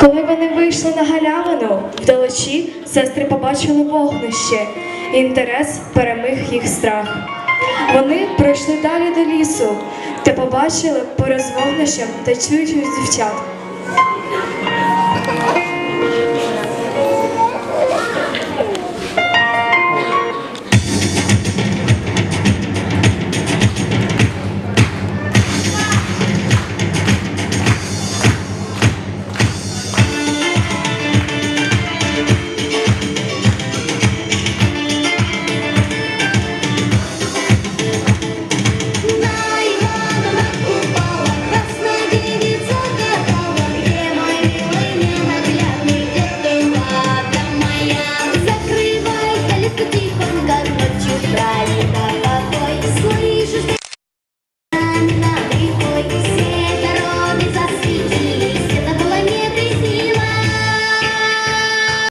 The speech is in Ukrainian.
Коли вони вийшли на галявину, вдалечі сестри побачили вогнище. Інтерес переміг їх страх. Вони пройшли далі до лісу та побачили поряд з вогнищем та чують дівчат.